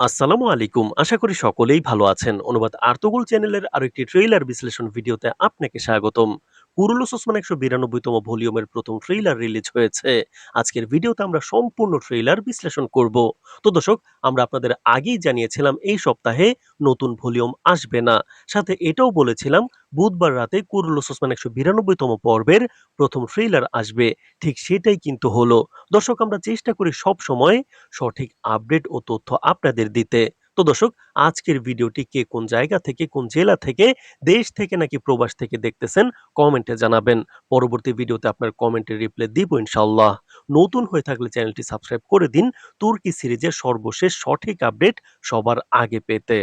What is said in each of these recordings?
আসসালামু আলাইকুম। আশা করি সকলেই ভালো আছেন। অনুবাদ আর্তগুল চ্যানেলের আরও একটি ট্রেইলার বিশ্লেষণ ভিডিওতে আপনাকে স্বাগতম। কুরুলুস ওসমান একশো বিরানব্বইতম ভলিউমের প্রথম ট্রেইলার রিলিজ হয়েছে। আজকের ভিডিওতে আমরা সম্পূর্ণ ট্রেইলার বিশ্লেষণ করব। তো দর্শক, আমরা আপনাদের আগেই জানিয়েছিলাম, এই সপ্তাহে নতুন ভলিউম আসবে না। সাথে এটাও বলেছিলাম, বুধবার রাতে কুরুলুস ওসমান একশো বিরানব্বইতম পর্বের প্রথম ট্রেইলার আসবে। ঠিক সেটাই কিন্তু হলো। দর্শক, আমরা চেষ্টা করি সব সময় সঠিক আপডেট ও তথ্য আপনাদের দিতে। তো দর্শক, আজকের ভিডিওটি কে কোন জায়গা থেকে, কোন জেলা থেকে, দেশ থেকে নাকি প্রবাস থেকে দেখতেছেন, কমেন্টে জানাবেন। পরবর্তী ভিডিওতে আপনার কমেন্টের রিপ্লাই দিব ইনশাল্লাহ নতুন হয়ে থাকলে চ্যানেলটি সাবস্ক্রাইব করে দিন। তুর্কি সিরিজের সর্বশেষ সঠিক আপডেট সবার আগে পেতে।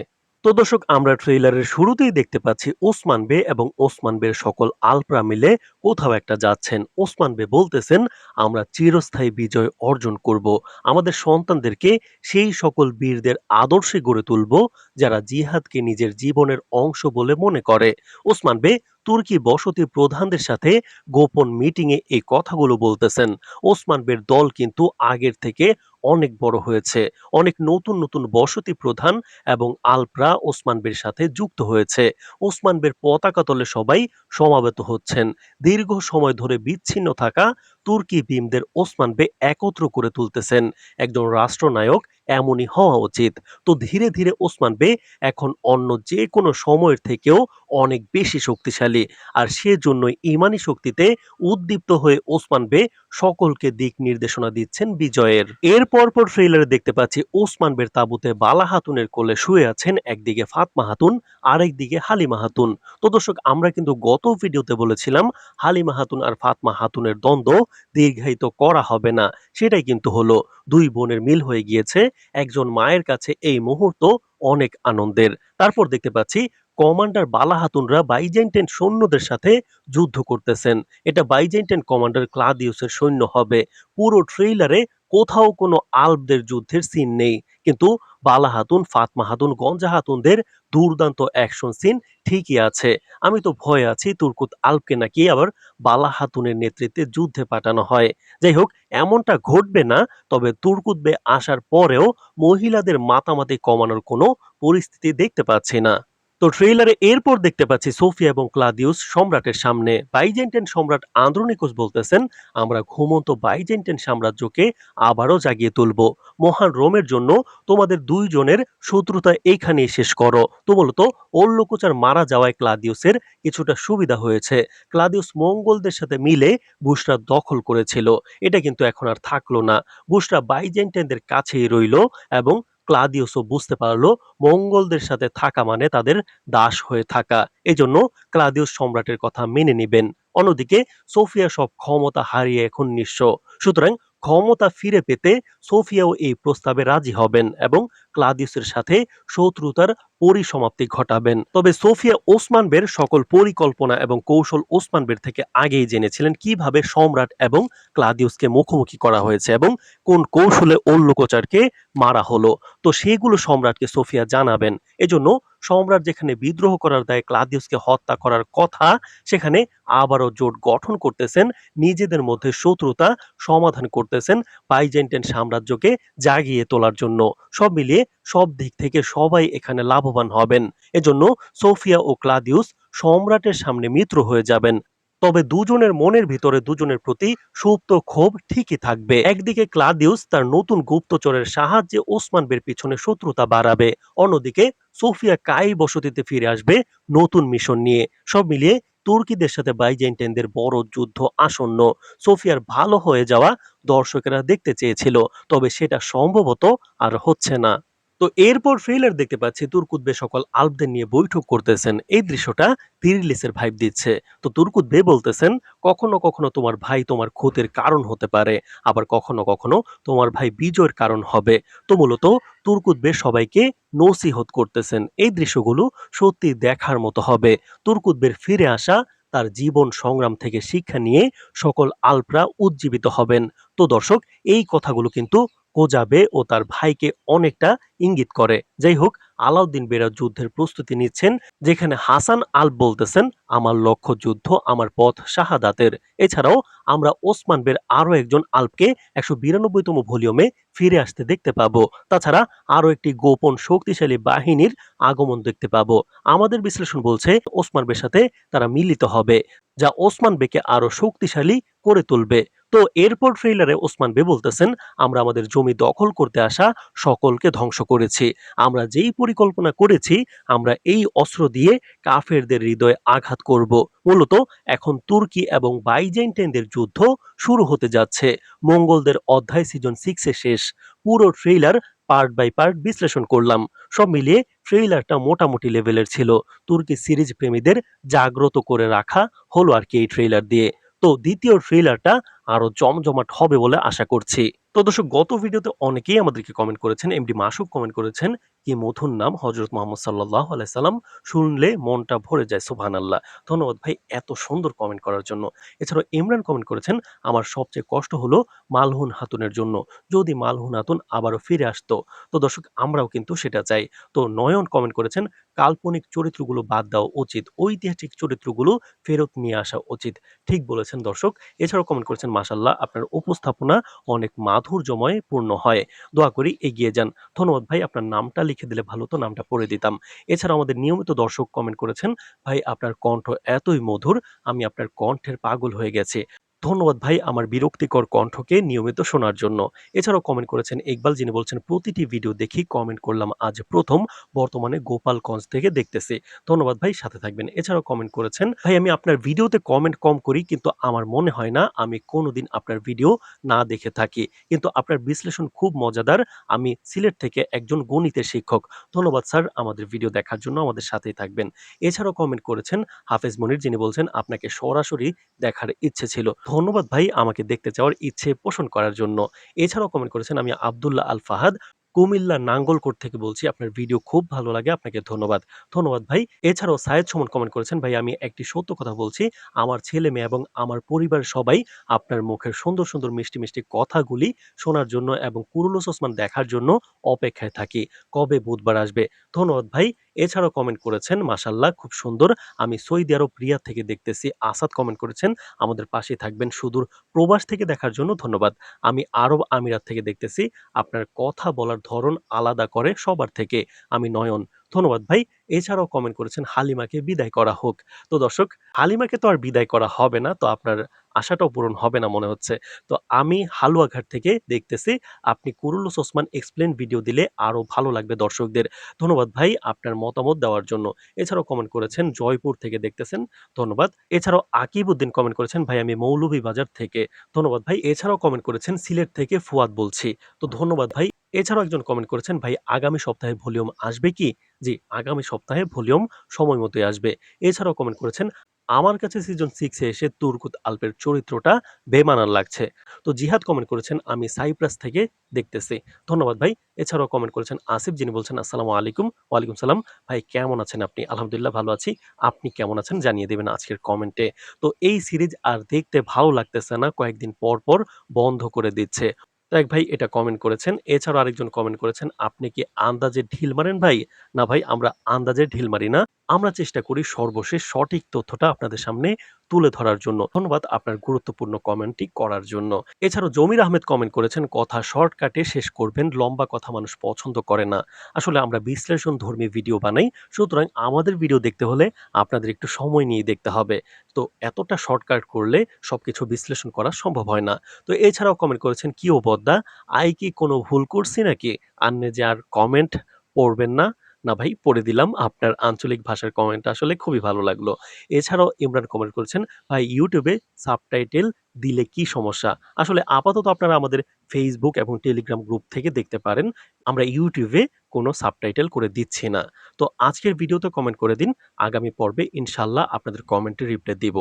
তো দর্শক, আমরা ট্রেইলারের শুরুতেই দেখতে পাচ্ছি ওসমান বে এবং ওসমান বের সকল আলপ্রা মিলে কোথাও একটা যাচ্ছেন। ওসমান বে বলতেছেন, আমরা চিরস্থায়ী বিজয় অর্জন করব। আমাদের সন্তানদেরকে সেই সকল বীরদের আদর্শে গড়ে তুলব যারা জিহাদকে নিজের জীবনের অংশ বলে মনে করে। ওসমান বে তুর্কি বসতি প্রধানদের সাথে গোপন মিটিংয়ে এই কথাগুলো বলতেছেন। ওসমান বের দল কিন্তু আগের থেকে অনেক বড় হয়েছে। অনেক নতুন নতুন বসতি প্রধান এবং আলপ্রা ওসমান বের সাথে যুক্ত হয়েছে। ওসমান বের পতাকা তলে সবাই সমাবেত হচ্ছেন। দীর্ঘ সময় ধরে বিচ্ছিন্ন থাকা তুর্কি ভীমদের ওসমান বে একত্র করে তুলতেছেন। একজন রাষ্ট্রনায়ক এমনই হওয়া উচিত। তো ধীরে ধীরে ওসমান বে এখন অন্য যে কোনো সময়ের থেকেও অনেক বেশি শক্তিশালী। আর সেজন্যই ইমানি শক্তিতে উদ্দীপ্ত হয়ে ওসমান বে সকলকে দিক নির্দেশনা দিচ্ছেন বিজয়ের। এর পরপর ট্রেলারে দেখতে পাচ্ছি ওসমান বের তাবুতে বালা হাতুনের কোলে শুয়ে আছেন একদিকে ফাতমা হাতুন আরেকদিকে হালিমা হাতুন। তো দর্শক, আমরা কিন্তু গত ভিডিওতে বলেছিলাম হালিমা হাতুন আর ফাতমা হাতুনের দ্বন্দ্ব দীর্ঘায়িত করা হবে না। সেটাই কিন্তু হলো। দুই বোনের মিল হয়ে গিয়েছে, একজন মায়ের কাছে এই মুহূর্ত অনেক আনন্দের। তারপর দেখতে পাচ্ছি কমান্ডার বালা হাতুনরা বাইজেন্টেন সৈন্যদের সাথে যুদ্ধ করতেছেন। এটা বাইজেন্টেন কমান্ডার ক্লাদিউসের সৈন্য হবে। পুরো ট্রেইলারে কোথাও কোনো আলবদের যুদ্ধের সিন নেই। কিন্তু বালা হাতুন ফাতমা হাতুন গঞ্জা হাতুনদের দুর্দান্ত অ্যাকশন সিন ঠিকই আছে। আমি তো ভয় আছি, তুর্কুত আলপকে নাকি আবার বালা হাতুনের নেতৃত্বে যুদ্ধে পাঠানো হয়। যাই হোক, এমনটা ঘটবে না, তবে তুর্কুত বে আসার পরেও মহিলাদের মাতামাতি কমানোর কোনো পরিস্থিতি দেখতে পাচ্ছি না। তো ট্রেইলারে এরপর দেখতে পাচ্ছি সোফিয়া এবং ক্লাদিউস সম্রাটের সামনে। বাইজেন্টেন সম্রাট আন্দ্রনিকোস বলতেছেন, আমরা ঘুমন্ত বাইজেন্টেন সাম্রাজ্যকে আবারও জাগিয়ে তুলব। মহান রোমের জন্য তোমাদের দুইজনের শত্রুতা এইখানেই শেষ করো। তো বলতো ওল্লোকোচার মারা যাওয়ায় ক্লাদিউসের কিছুটা সুবিধা হয়েছে। ক্লাদিউস মঙ্গলদের সাথে মিলে বুশরা দখল করেছিল। এটা কিন্তু এখন আর থাকল না। বুশরা বাইজেন্টেনদের কাছেই রইল এবং ক্লাদিউসও বুঝতে পারল মঙ্গলদের সাথে থাকা মানে তাদের দাস হয়ে থাকা। এজন্য ক্লাদিওস সম্রাটের কথা মেনে নেবেন। অন্যদিকে সোফিয়া সব ক্ষমতা হারিয়ে এখন নিঃস্ব। সুতরাং ক্ষমতা ফিরে পেতে সোফিয়াও এই প্রস্তাবে রাজি হবেন এবং ক্লাদিউসের সাথে শত্রুতার পরিসমাপ্তি ঘটাবেন। তবে সোফিয়া ওসমান বের সকল পরিকল্পনা এবং কৌশল ওসমান বের থেকে আগেই জেনেছিলেন কীভাবে সম্রাট এবং ক্লাদিউসকে মুখোমুখি করা হয়েছে এবং কোন কৌশলে ওল্লোকোচারকে মারা হলো। তো সেগুলো সম্রাটকে সোফিয়া জানাবেন। এজন্য সম্রাট যেখানে বিদ্রোহ করার দায়ে ক্লাদিউসকে হত্যা করার কথা, সেখানে আবারও জোট গঠন করতেছেন, নিজেদের মধ্যে শত্রুতা সমাধান করতেছেন বাইজেন্টেন সাম্রাজ্যকে জাগিয়ে তোলার জন্য। সব মিলিয়ে সব দিক থেকে সবাই এখানে লাভবান হবেন। এজন্য সোফিয়া ও ক্লাদিউস সম্রাটের সামনে মিত্র হয়ে যাবেন। তবে দুজনের মনের ভিতরে দুজনের প্রতি সুপ্ত ক্ষোভ ঠিকই থাকবে। একদিকে ক্লাদিউস তার নতুন গুপ্তচরের সাহায্যে ওসমান বের পিছনে শত্রুতা বাড়াবে, অন্যদিকে সোফিয়া কাই বসতিতে ফিরে আসবে নতুন মিশন নিয়ে। সব মিলিয়ে তুর্কিদের সাথে বাইজেন্টাইনদের বড় যুদ্ধ আসন্ন। সোফিয়ার ভালো হয়ে যাওয়া দর্শকেরা দেখতে চেয়েছিল, তবে সেটা সম্ভবত আর হচ্ছে না। তো এরপর ট্রেলার দেখতে পাচ্ছি তুর্কুদ্বে সকল আলবদের নিয়ে বৈঠক করতেছেন। এই দৃশ্যটা পিরিলিসের ভাইব দিচ্ছে। তো তুর্কুদ্বে বলতেছেন, কখনো কখনো তোমার ভাই তোমার ক্ষতির কারণ হতে পারে, আবার কখনো কখনো তোমার ভাই বিজয়ের কারণ হবে। তো মূলত তুর্কুদ্বে সবাইকে নসিহত করতেছেন। এই দৃশ্যগুলো সত্যি দেখার মতো হবে। তুর্কুদ্বের ফিরে আসা, তার জীবন সংগ্রাম থেকে শিক্ষা নিয়ে সকল আলপরা উজ্জীবিত হবেন। তো দর্শক, এই কথাগুলো কিন্তু কোজাবে ও তার ভাইকে অনেকটা ইঙ্গিত করে। যাই হোক আলাউদ্দিন বেরা যুদ্ধের প্রস্তুতি নিচ্ছেন, যেখানে হাসান আল বলতেছেন, আমার লক্ষ্য যুদ্ধ, আমার পথ শাহাদাতের। এছাড়াও, আমরা ওসমান বের আরও একজন আলপকে একশো বিরানব্বইতম ভলিউমে ফিরে আসতে দেখতে পাবো। তাছাড়া আরও একটি গোপন শক্তিশালী বাহিনীর আগমন দেখতে পাব। আমাদের বিশ্লেষণ বলছে, ওসমান বের সাথে তারা মিলিত হবে, যা ওসমান বেকে আরও শক্তিশালী করে তুলবে। তো এরপর ট্রেইলারে ওসমান বে বলতেছেন, আমরা আমাদের জমি দখল করতে আসা সকলকে ধ্বংস করেছি। আমরা যেই পরিকল্পনা করেছি, আমরা এই অস্ত্র দিয়ে কাফেরদের হৃদয়ে আঘাত করব। মূলত এখন তুর্কি এবং বাইজেন্টাইনদের যুদ্ধ শুরু হতে যাচ্ছে। মঙ্গলদের অধ্যায় সিজন সিক্সে শেষ। পুরো ট্রেইলার পার্ট বাই পার্ট বিশ্লেষণ করলাম। সব মিলিয়ে ট্রেইলারটা মোটামুটি লেভেলের ছিল। তুর্কি সিরিজ প্রেমীদের জাগ্রত করে রাখা হলো আর কি এই ট্রেইলার দিয়ে। তো দ্বিতীয় ট্রেইলারটা আরও জমজমাট হবে বলে আশা করছি। তো দর্শক, গত ভিডিওতে অনেকেই আমাদেরকে কমেন্ট করেছেন এমডি মাসুক কমেন্ট করেছেন কি মধুর নাম হজরত মোহাম্মদ সাল্লাহ আলাইসাল্লাম শুনলে মনটা ভরে যায় সুবহান আল্লাহ ধন্যবাদ ভাই এত সুন্দর কমেন্ট করার জন্য। এছাড়াও ইমরান কমেন্ট করেছেন, আমার সবচেয়ে কষ্ট হলো মালহুন হাতুনের জন্য। যদি মালহুন হাতুন আবারও ফিরে আসতো। তো দর্শক, আমরাও কিন্তু সেটা চাই। তো নয়ন কমেন্ট করেছেন, কাল্পনিক চরিত্রগুলো বাদ দেওয়া উচিত, ঐতিহাসিক চরিত্রগুলো ফেরত নিয়ে আসা উচিত। ঠিক বলেছেন দর্শক। এছাড়াও কমেন্ট করেছেন মাসাল্লাহ আপনার উপস্থাপনা অনেক মাধুর্যময় পূর্ণ হয়। দোয়া করি এগিয়ে যান। ধন্যবাদ ভাই, আপনার নামটা লিখে দিলে ভালো তো নামটা পড়ে দিতাম। এছাড়া আমাদের নিয়মিত দর্শক কমেন্ট করেছেন, ভাই, আপনার কণ্ঠ এতই মধুর, আমি আপনার কণ্ঠের পাগল হয়ে গেছে। ধন্যবাদ ভাই আমার বিরক্তিকর কণ্ঠকে নিয়মিত শোনার জন্য। এছাড়াও কমেন্ট করেছেন ইকবাল, যিনি বলছেন, প্রতিটি ভিডিও দেখি কমেন্ট করলাম, আজ প্রথম, বর্তমানে গোপালগঞ্জ থেকে দেখতেছি। ধন্যবাদ ভাই, সাথে থাকবেন। এছাড়াও কমেন্ট করেছেন, ভাই, আমি আপনার ভিডিওতে কমেন্ট কম করি, কিন্তু আমার মনে হয় না আমি কোনোদিন আপনার ভিডিও না দেখে থাকি। কিন্তু আপনার বিশ্লেষণ খুব মজাদার, আমি সিলেট থেকে একজন গণিতের শিক্ষক। ধন্যবাদ স্যার আমাদের ভিডিও দেখার জন্য, আমাদের সাথেই থাকবেন। এছাড়াও কমেন্ট করেছেন হাফেজ মনির, যিনি বলছেন, আপনাকে সরাসরি দেখার ইচ্ছে ছিল। ধন্যবাদ ভাই আমাকে দেখতে চাওয়ার ইচ্ছে পোষণ করার জন্য। এছাড়াও কমেন্ট করেছেন আমি আবদুল্লাহ আল ফাহাদ কুমিল্লা নাঙ্গলকোট থেকে বলছি, আপনার ভিডিও খুব ভালো লাগে, আপনাকে ধন্যবাদ। ধন্যবাদ ভাই। এছাড়াও সায়েদ সুমন কমেন্ট করেছেন, ভাই, আমি একটি সত্য কথা বলছি, আমার ছেলে মেয়ে এবং আমার পরিবার সবাই আপনার মুখের সুন্দর সুন্দর, মিষ্টি মিষ্টি কথাগুলি শোনার জন্য এবং কুরুলুস ওসমান দেখার জন্য অপেক্ষায় থাকি। কবে বুধবার আসবে? ধন্যবাদ ভাই। এছাড়াও কমেন্ট করেছেন মাসাল্লাহ খুব সুন্দর। আমি সৈদি আরব রিয়া থেকে দেখতেছি, আসাদ কমেন্ট করেছেন। আমাদের পাশে থাকবেন সুদূর প্রবাস থেকে দেখার জন্য ধন্যবাদ। আমি আরব আমিরাত থেকে দেখতেছি, আপনার কথা বলার ধরন আলাদা করে সবার থেকে। আমি নয়ন ধন্যবাদ ভাই। এছাড়াও কমেন্ট করেছেন হালিমাকে বিদায় করা হোক। তো দর্শক, হালিমাকে তো আর বিদায় করা হবে না, তো আপনার আশাটাও পূরণ হবে না মনে হচ্ছে। তো আমি হালুয়াঘাট থেকে দেখতেছি, আপনি কুরুলুস ওসমান এক্সপ্লেন ভিডিও দিলে আরও ভালো লাগবে দর্শকদের। ধন্যবাদ ভাই আপনার মতামত দেওয়ার জন্য। এছাড়াও কমেন্ট করেছেন জয়পুর থেকে দেখতেছেন, ধন্যবাদ। এছাড়াও আকিব উদ্দিন কমেন্ট করেছেন, ভাই, আমি মৌলভী বাজার থেকে। ধন্যবাদ ভাই। এছাড়াও কমেন্ট করেছেন সিলেট থেকে ফুয়াদ বলছি। তো ধন্যবাদ ভাই। এছাড়াও একজন কমেন্ট করেছেন, ভাই, আগামী সপ্তাহে ভলিউম আসবে কি? জি, আগামী সপ্তাহে ভলিউম সময় মতোই আসবে। এছাড়াও কমেন্ট করেছেন, আমার কাছে সিজন সিক্সে এসে তুর্কুত আলপের চরিত্রটা বেমানার লাগছে। তো জিহাদ কমেন্ট করেছেন, আমি সাইপ্রাস থেকে দেখতেছি। ধন্যবাদ ভাই। এছাড়াও কমেন্ট করেছেন আসিফ, যিনি বলছেন, আসসালামু আলাইকুম, ওয়ালাইকুম সালাম। ভাই, কেমন আছেন আপনি? আলহামদুলিল্লাহ ভালো আছি। আপনি কেমন আছেন জানিয়ে দেবেন আজকের কমেন্টে তো এই সিরিজ আর দেখতে ভালো লাগতেছে না, কয়েকদিন পর পর বন্ধ করে দিচ্ছে। এক ভাই, এটা কমেন্ট করেছেন। এছাড়াও আরেকজন কমেন্ট করেছেন, আপনি কি আন্দাজে ঢিল মারেন ভাই? না ভাই, আমরা আন্দাজে ঢিল মারি না। আমরা চেষ্টা করি সর্বশেষ সঠিক তথ্যটা আপনাদের সামনে তুলে ধরার জন্য। ধন্যবাদ আপনার গুরুত্বপূর্ণ কমেন্টটি করার জন্য। এছাড়াও জমির আহমেদ কমেন্ট করেছেন, কথা শর্টকাটে শেষ করবেন, লম্বা কথা মানুষ পছন্দ করে না। আসলে আমরা বিশ্লেষণ ধর্মী ভিডিও বানাই, সুতরাং আমাদের ভিডিও দেখতে হলে আপনাদের একটু সময় নিয়ে দেখতে হবে। তো এতটা শর্টকাট করলে সব কিছু বিশ্লেষণ করা সম্ভব হয় না। তো এছাড়াও কমেন্ট করেছেন, কি ও বদ্দা আই কি কোনো ভুল করছি নাকি? আন্নে যে আর কমেন্ট পড়বেন না। না ভাই, পড়ে দিলাম। আপনার আঞ্চলিক ভাষার কমেন্ট আসলে খুবই ভালো লাগল। এছাড়াও ইমরান কমেন্ট করেছেন, ভাই ইউটিউবে সাবটাইটেল দিলে কি সমস্যা? আসলে আপাতত আপনারা আমাদের ফেসবুক এবং টেলিগ্রাম গ্রুপ থেকে দেখতে পারেন। আমরা ইউটিউবে কোনো সাবটাইটেল করে দিচ্ছি না। তো আজকের ভিডিওতে কমেন্ট করে দিন। আগামী পর্বে ইনশাল্লাহ আপনাদের কমেন্টে রিপ্লাই দিব।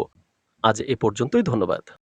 আজ এ পর্যন্তই, ধন্যবাদ।